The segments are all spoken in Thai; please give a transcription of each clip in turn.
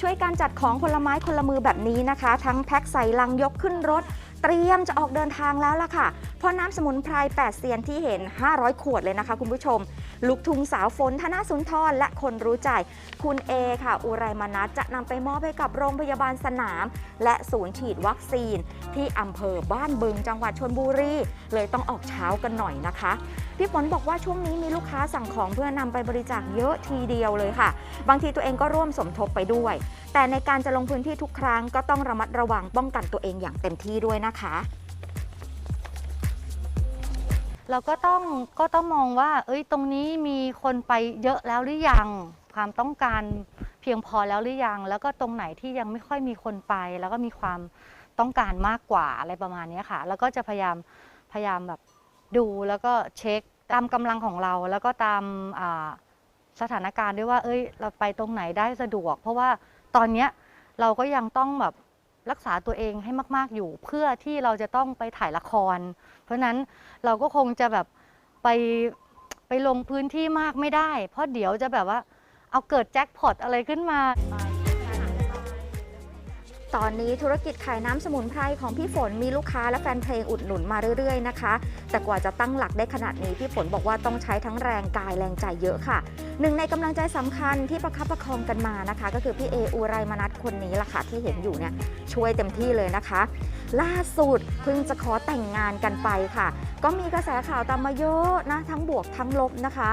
ช่วยการจัดของคนละไม้คนละมือแบบนี้นะคะ ทั้งแพ็คใส่ลังยกขึ้นรถ เตรียมจะออกเดินทางแล้วล่ะค่ะ เพราะน้ำสมุนไพร8เซียนที่เห็น 500 ขวดเลยนะคะคุณผู้ชม ลูกทุงสาวฝนธนสุนทรและคนรู้ใจ คุณเอค่ะ อุไรมานัทจะนำไปมอบให้กับโรงพยาบาลสนาม และศูนย์ฉีดวัคซีน ที่อำเภอบ้านบึงจังหวัดชนบุรีเลยต้องออกเช้ากันหน่อยนะคะ พี่ฝนบอกว่าช่วงนี้มีลูกค้าสั่งของเพื่อนำไปบริจาคเยอะทีเดียวเลยค่ะ บางทีตัวเองก็ร่วมสมทบไปด้วย แต่ในการจะลงพื้นที่ทุกครั้งก็ต้องระมัดระวังป้องกันตัวเองอย่างเต็มที่ด้วยนะคะเราก็ต้องก็ต้องมองว่า เอ้ยตรงนี้มีคนไปเยอะแล้วหรือยัง ความต้องการเพียงพอแล้วหรือยัง แล้วก็ตรงไหนที่ยังไม่ค่อยมีคนไป แล้วก็มีความต้องการมากกว่าอะไรประมาณนี้ค่ะ แล้วก็จะพยายามพยายามแบบดูแล้วก็เช็ค ตามกำลังของเราแล้วก็ตามสถานการณ์ด้วยว่า เอ้ย เราไปตรงไหนได้สะดวก เพราะว่าตอนเนี้ยเราก็ยังต้องแบบรักษาตัวเองให้มาก ๆอยู่ เพื่อที่เราจะต้องไปถ่ายละคร เพราะฉะนั้นเราก็คงจะแบบไปไปลงพื้นที่มากไม่ได้ เพราะเดี๋ยวจะแบบว่าเอาเกิดแจ็คพอตอะไรขึ้นมา ตอนนี้ธุรกิจขายน้ำสมุนไพรของพี่ฝนมีลูกค้าและแฟนเพลงอุดหนุนมาเรื่อยๆนะคะ แต่กว่าจะตั้งหลักได้ขนาดนี้พี่ฝนบอกว่าต้องใช้ทั้งแรงกายแรงใจเยอะค่ะ หนึ่งในกำลังใจสำคัญที่ประคับประคองกันมานะคะ ก็คือพี่เออุไรมนัทคนนี้ล่ะค่ะที่เห็นอยู่เนี่ยช่วยเต็มที่เลยนะคะ ล่าสุดเพิ่งจะขอแต่งงานกันไปค่ะ ก็มีกระแสข่าวตามมาเยอะนะทั้งบวกทั้งลบนะคะ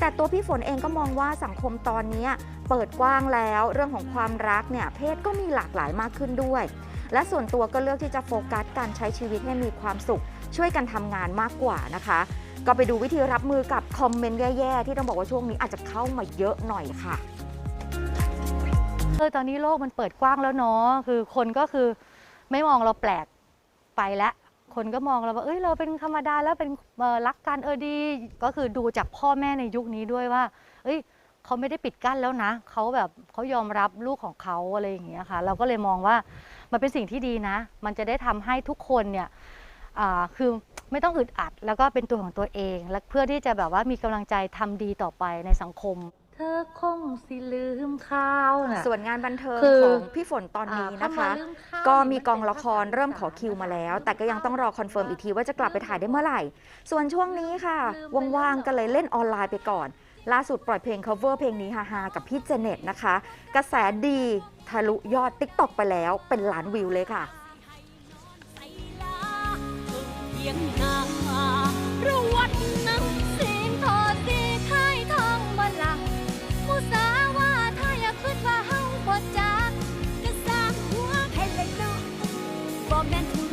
แต่ตัวพี่ฝนเองก็มองว่าสังคมตอนนี้เปิดกว้างแล้วเรื่องของความรักเนี่ยเพศก็มีหลากหลายมากขึ้นด้วย และส่วนตัวก็เลือกที่จะโฟกัสการใช้ชีวิตให้มีความสุข ช่วยกันทำงานมากกว่านะคะ ก็ไปดูวิธีรับมือกับคอมเมนต์แย่ๆที่ต้องบอกว่าช่วงนี้อาจจะเข้ามาเยอะหน่อยค่ะเออตอนนี้โลกมันเปิดกว้างแล้วเนาะคือคนก็คือ ไม่มองเราแปลกไปแล้วคนก็มองเราว่าเอ้ยเราเป็นธรรมดาแล้วเป็นรักกันเออดี ก็คือดูจากพ่อแม่ในยุคนี้ด้วยว่า เอ้ยเขาไม่ได้ปิดกั้นแล้วนะเขาแบบเขายอมรับลูกของเขาอะไรอย่างเงี้ยค่ะ เราก็เลยมองว่ามันเป็นสิ่งที่ดีนะ มันจะได้ทำให้ทุกคนเนี่ยคือไม่ต้องอึดอัด แล้วก็เป็นตัวของตัวเอง และเพื่อที่จะแบบว่ามีกำลังใจทำดีต่อไปในสังคม อคงสิลืมข้าวน่ะส่วนงานบันเทิงคือของพี่ฝนตอนนี้นะคะอ่าเข้ามาเรื่องข้าวก็นี่มีมันกองเป็นละครภาษาเริ่มขอคิวมาแล้ว แต่ก็ยังต้องรอคอนเฟิร์มอีกทีว่าจะกลับไปถ่ายได้เมื่อไหร่ ส่วนช่วงนี้ค่ะ ว่างๆก็เลยเล่นออนไลน์ไปก่อน ล่าสุดปล่อยเพลง cover เพลงนี้ฮาๆกับพี่เจเน็ตนะคะ กระแสดีทะลุยอด TikTok ไปแล้วเป็นล้านวิวเลยค่ะใส่ลาเพียงหน้าประ คิ